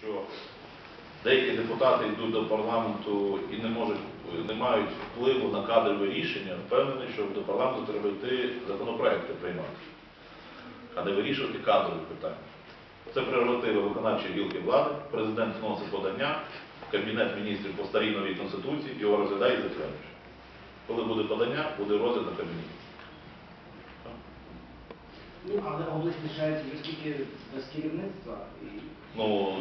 що деякі депутати йдуть до парламенту і не можуть, не мають впливу на кадрове рішення, впевнений, що до парламенту треба йти законопроекти приймати, а не вирішувати кадрові питання. Це прерогатива виконавчої гілки влади, президент вносить подання, Кабінет міністрів по старій новій конституції його розглядає і затверджує. Коли буде подання, буде розгляд на кабінеті. Ну, але область лишається вже скільки без керівництва. І... Ну,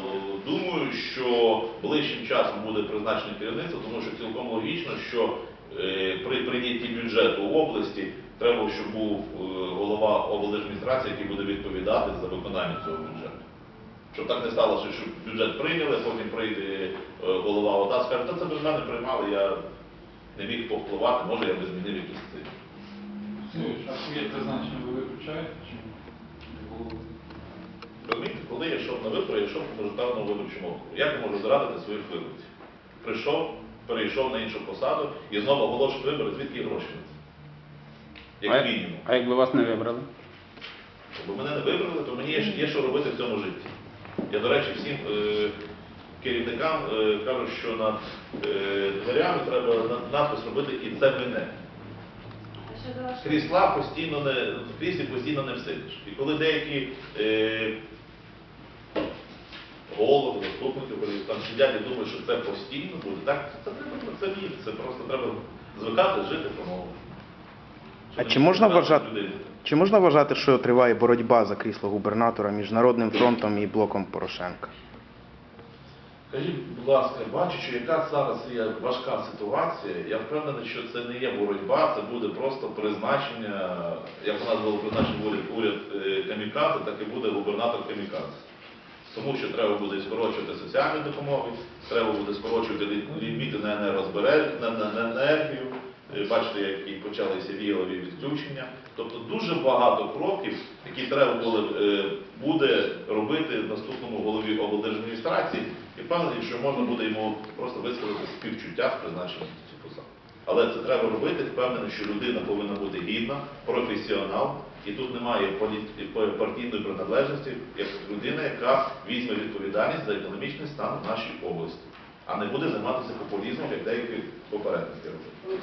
що ближчим часом буде призначене керівництво, тому що цілком логічно, що е, при прийнятті бюджету області треба, щоб був е, голова облдержадміністрації, який буде відповідати за виконання цього бюджету. Щоб так не сталося, що бюджет прийняли, потім прийде е, голова ОДА, скаже, та це без мене приймали, я не міг повпливати, може я би змінив якісь цифри. А своє призначення ви виключаєте. Розумієте, коли я йшов на вибори, я йшов по мажоритарному виборчому округу. Як я можу зрадити своїх виборців? Прийшов, перейшов на іншу посаду і знову оголошувати вибори, звідки гроші на це? А- Як мінімум. А якби вас не вибрали? Якби мене не вибрали, то мені є, ж- є що робити в цьому житті. Я, до речі, всім е, керівникам е, кажу, що над е, дверями треба над- надпис робити і це мене. Крісла постійно не в кріслі постійно не всидиш. І коли деякі е, голови, заступники там сидять і думають, що це постійно буде, так це треба це вірити. Це просто треба звикати жити по-новому. А чи можна вважати- людей. Чи можна вважати, що триває боротьба за крісло губернатора між Народним фронтом і блоком Порошенка? Скажіть, будь ласка, бачачи, яка зараз є важка ситуація, я впевнений, що це не є боротьба, це буде просто призначення, як у нас було призначено уряд, уряд е, камікадзе, так і буде губернатор камікадзе. Тому що треба буде скорочувати соціальні допомоги, треба буде скорочувати ліміти на енергію. Е, Бачите, які почалися віялові відключення. Тобто дуже багато кроків, які треба е, буде робити наступному голові облдержадміністрації, і впевнений, що можна буде йому просто висловити співчуття з призначенням на цю посаду. Але це треба робити, впевнений, що людина повинна бути гідна, професіонал, і тут немає партійної приналежності, як людина, яка візьме відповідальність за економічний стан в нашій області, а не буде займатися популізмом, як деякі попередники робили.